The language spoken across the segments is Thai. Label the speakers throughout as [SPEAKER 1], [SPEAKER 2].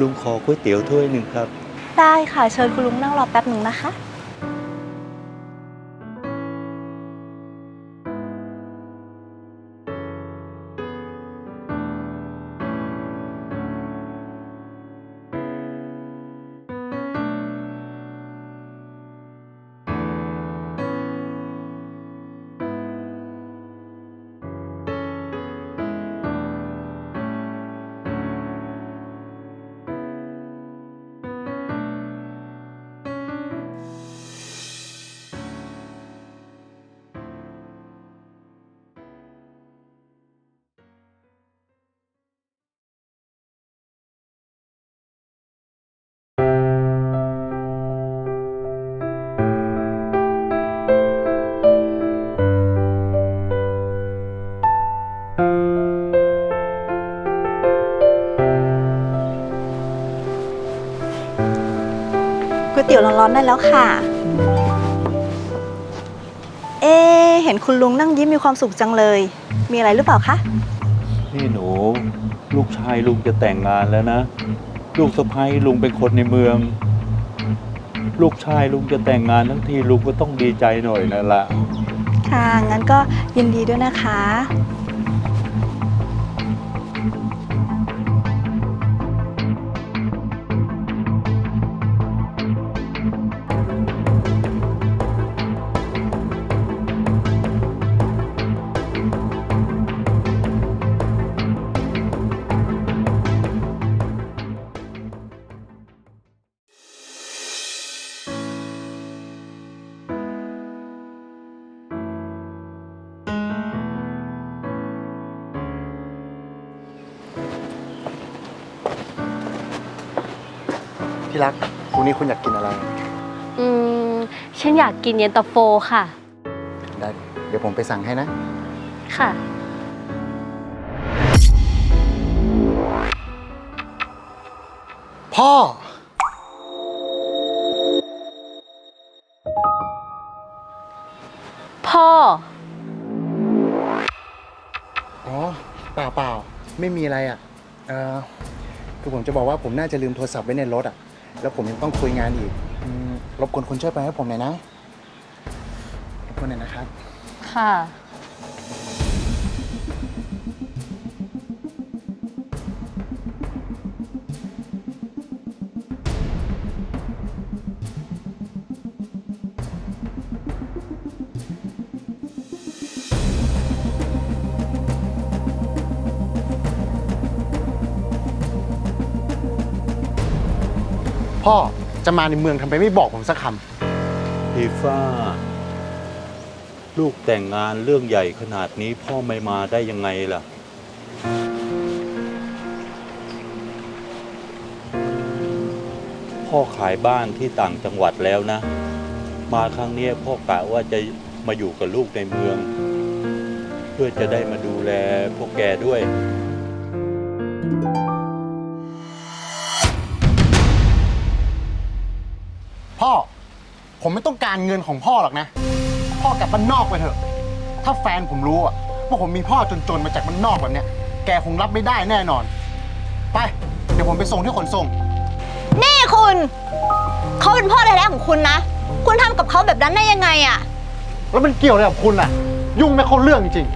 [SPEAKER 1] ลุงขอก๋วยเตี๋ยวถ้วยหนึ่งครับ
[SPEAKER 2] ได้ค่ะ เชิญคุณลุงนั่งรอแป๊บหนึ่งนะคะ ก๋วยเตี๋ยวร้อนๆได้แล้วค่ะ เอ๊ะเห็นคุณลุงนั่งยิ้มมีความสุขจังเลย มีอะไรหรือเปล่าคะ
[SPEAKER 1] นี่หนู ลูกชายลุงจะแต่งงานแล้วนะ ลูกสะใภ้ลุงเป็นคนในเมือง ลูกชายลุงจะแต่งงานทั้งทีลุงก็ต้องดีใจหน่อยนะล่ะ
[SPEAKER 2] ค่ะ งั้นก็ยินดีด้วยนะคะ
[SPEAKER 3] รักพรุ่งนี้คุณอยากกินอะไร
[SPEAKER 4] อืม ฉันอยากกินเย็นตาโฟค่ะ
[SPEAKER 3] ได้ เดี๋ยวผมไปสั่งให้นะ
[SPEAKER 4] ค่ะ
[SPEAKER 3] พ่อ
[SPEAKER 4] พ่อ
[SPEAKER 3] อ๋อเปล่าเปล่าไม่มีอะไรอะ เออคือผมจะบอกว่าผมน่าจะลืมโทรศัพท์ไว้ในรถอะ แล้วผมยังต้องคุยงานอีกอืมรบกวนคุณช่วยไปให้ผมหน่อยนะรบกวนหน่อยนะครับ
[SPEAKER 4] ค่ะ
[SPEAKER 3] พ่อจะมาในเมืองทำไมไม่บอกผมสักค
[SPEAKER 1] พีฟ้า ลูกแต่งงานเรื่องใหญ่ขนาดนี้พ่อไม่มาได้ยังไงล่ะ พ่อขายบ้านที่ต่างจังหวัดแล้วนะ มาครั้งเนี้ยพ่อกะว่าจะมาอยู่กับลูกในเมือง เพื่อจะได้มาดูแลพวกแกด้วยำ
[SPEAKER 3] พ่อ ผมไม่ต้องการเงินของพ่อหรอกนะ พ่อกลับบ้านนอกไปเถอะ ถ้าแฟนผมรู้อะว่าผมมีพ่อจนๆมาจากบ้านนอกแบบเนี้ย แกคงรับไม่ได้แน่นอน ไป เดี๋ยวผมไปส่งที่ขนส่ง
[SPEAKER 2] นี่คุณ เขาเป็นพ่อแท้ๆของคุณนะ คุณทำกับเขาแบบนั้นได้ยังไงอะ
[SPEAKER 3] แล้วมันเกี่ยวอะไรกับคุณล่ะ ยุ่งไม่เข้าเรื่องจริงๆ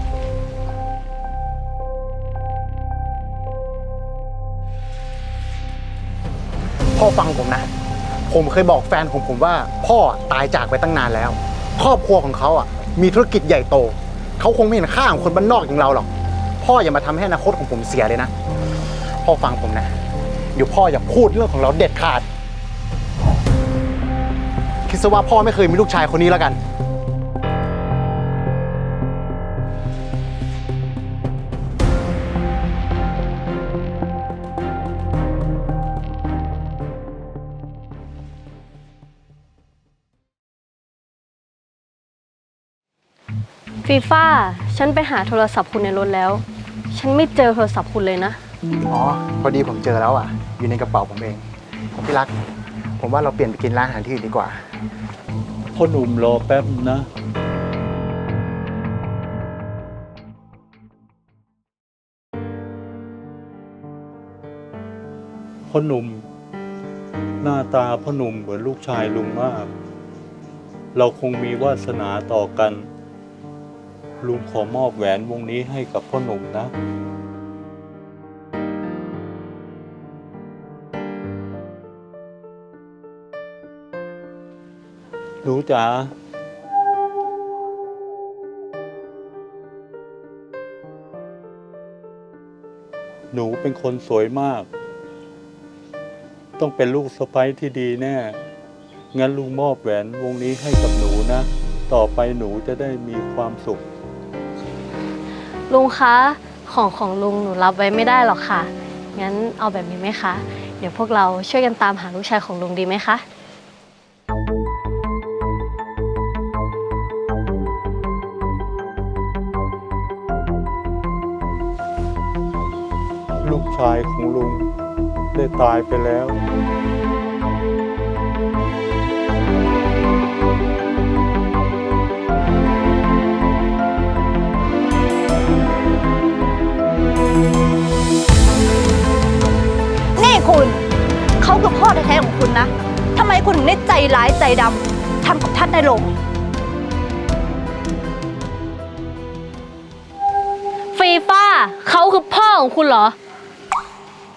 [SPEAKER 3] พ่อฟังผมนะ ผมเคยบอกแฟนของผมว่า พ่อตายจากไปตั้งนานแล้ว ครอบครัวของเขาอะมีธุรกิจใหญ่โต เขาคงไม่เห็นค่าของคนบ้านนอกอย่างเราหรอก พ่ออย่ามาทำให้อนาคตของผมเสียเลยนะ พ่อฟังผมนะ เดี๋ยวพ่ออย่าพูดเรื่องของเราเด็ดขาด คิดซะว่าพ่อไม่เคยมีลูกชายคนนี้แล้วกัน
[SPEAKER 4] ฟีฟ่าฉันไปหาโทรศัพท์คุณในรถแล้ว ฉันไม่เจอโทรศัพท์คุณเลยนะ
[SPEAKER 3] อ๋อ พอดีผมเจอแล้วอะ อยู่ในกระเป๋าผมเองพี่รัก ผมว่าเราเปลี่ยนไปกินร้านอาหารที่อื่นดีกว่า
[SPEAKER 1] พ่อหนุ่มรอแป๊บนะ พ่อพ่อหนุ่ม หน้าตาพ่อหนุ่มเหมือนลูกชายลุงมาก เราคงมีวาสนาต่อกัน ลุงขอมอบแหวนวงนี้ให้กับพ่อหนุ่มนะ หนูจ๋าหนูเป็นคนสวยมาก ต้องเป็นลูกสะใภ้ที่ดีแน่ งั้นลุงมอบแหวนวงนี้ให้กับหนูนะ ต่อไปหนูจะได้มีความสุข
[SPEAKER 4] ลุงคะของของลุงหนูรับไว้ไม่ได้หรอกค่ะ งั้นเอาแบบนี้ไหมคะ เดี๋ยวพวกเราช่วยกันตามหาลูกชายของลุงดีไหมคะ
[SPEAKER 1] ลูกชายของลุงได้ตายไปแล้ว
[SPEAKER 2] คุณ เขาคือพ่อแท้ๆของคุณนะทำไมคุณถึงได้ใจร้ายใจดำทำกับท่านได้ลง
[SPEAKER 4] ฟีฟ่าเขาคือพ่อของคุณเหรอ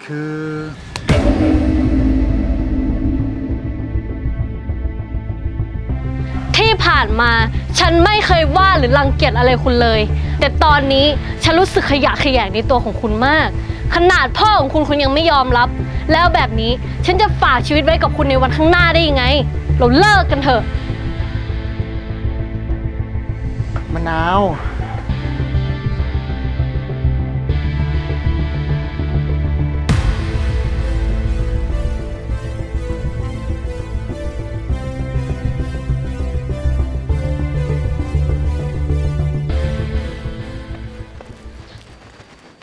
[SPEAKER 3] คือ
[SPEAKER 4] ที่ผ่านมาฉันไม่เคยว่าหรือรังเกียจอะไรคุณเลย แต่ตอนนี้ฉันรู้สึกขยะแขยงในตัวของคุณมาก ขนาดพ่อของคุณคุณยังไม่ยอมรับ แล้วแบบนี้ฉันจะฝากชีวิตไว้กับคุณในวันข้างหน้าได้ยังไง เราเลิกกันเถอะ
[SPEAKER 3] มะนาว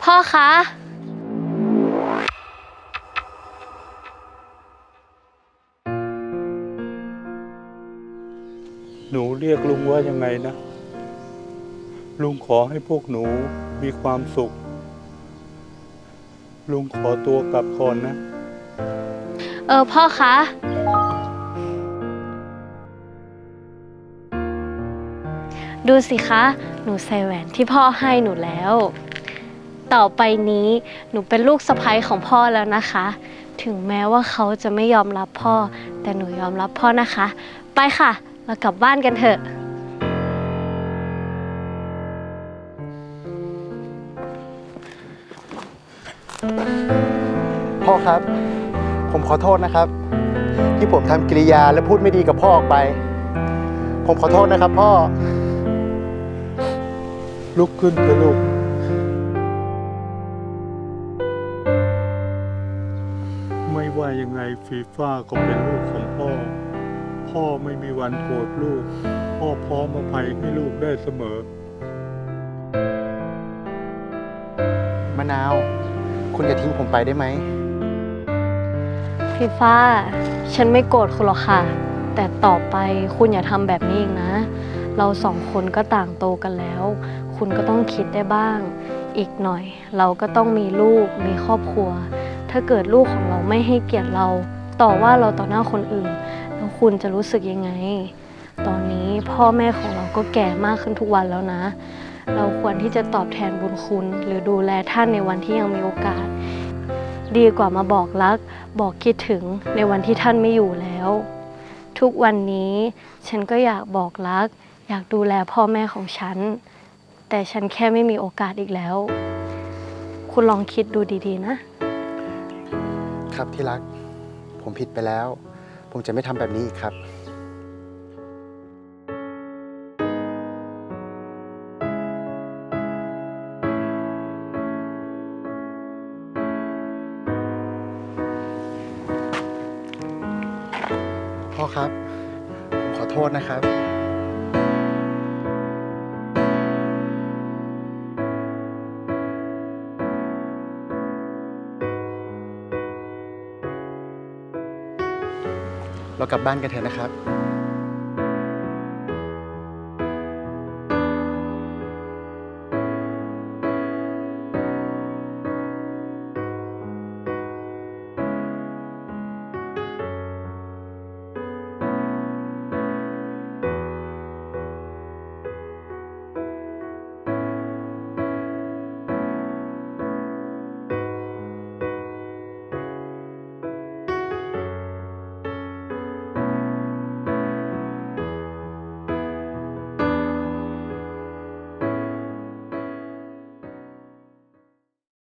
[SPEAKER 4] พ่อคะ
[SPEAKER 1] กลุงว่ายังไงนะ ลุงขอให้พวกหนูมีความสุข ลุงขอตัวกลับก่อนนะ
[SPEAKER 4] เออพ่อคะ ดูสิคะ หนูใส่แหวนที่พ่อให้หนูแล้ว ต่อไปนี้หนูเป็นลูกสะใภ้ของพ่อแล้วนะคะ ถึงแม้ว่าเขาจะไม่ยอมรับพ่อ แต่หนูยอมรับพ่อนะคะ ไปค่ะ เรากลับบ้านกันเถอะ
[SPEAKER 3] พ่อครับ ผมขอโทษนะครับ ที่ผมทำกิริยาและพูดไม่ดีกับพ่อออกไป ผมขอโทษนะครับ พ่อ
[SPEAKER 1] ลุกขึ้นเถอะลูก ไม่ว่ายังไงฟีฟ่าก็เป็นลูกของพ่อ พ่อไม่มีวันโกรธลูก พ่อพร้อมอภัยให้ลูกได้เสมอ
[SPEAKER 3] มะนาว คุณอย่าทิ้งผมไปได้ไหม
[SPEAKER 4] พี่ฟ้า ฉันไม่โกรธคุณหรอกค่ะ แต่ต่อไปคุณอย่าทำแบบนี้อีกนะ เราสองคนก็ต่างโตกันแล้ว คุณก็ต้องคิดได้บ้าง อีกหน่อย เราก็ต้องมีลูกมีครอบครัว ถ้าเกิดลูกของเราไม่ให้เกียรติเรา ต่อว่าเราต่อหน้าคนอื่น แล้วคุณจะรู้สึกยังไง ตอนนี้พ่อแม่ของเราก็แก่มากขึ้นทุกวันแล้วนะ เราควรที่จะตอบแทนบุญคุณ หรือดูแลท่านในวันที่ยังมีโอกาส ดีกว่ามาบอกรัก บอกคิดถึงในวันที่ท่านไม่อยู่แล้ว ทุกวันนี้ฉันก็อยากบอกรัก อยากดูแลพ่อแม่ของฉัน แต่ฉันแค่ไม่มีโอกาสอีกแล้ว คุณลองคิดดูดีๆนะ
[SPEAKER 3] ครับที่รัก ผมผิดไปแล้ว ผมจะไม่ทำแบบนี้อีกครับ พ่อครับ ผมขอโทษนะครับ เรากลับบ้านกันเถอะนะครับ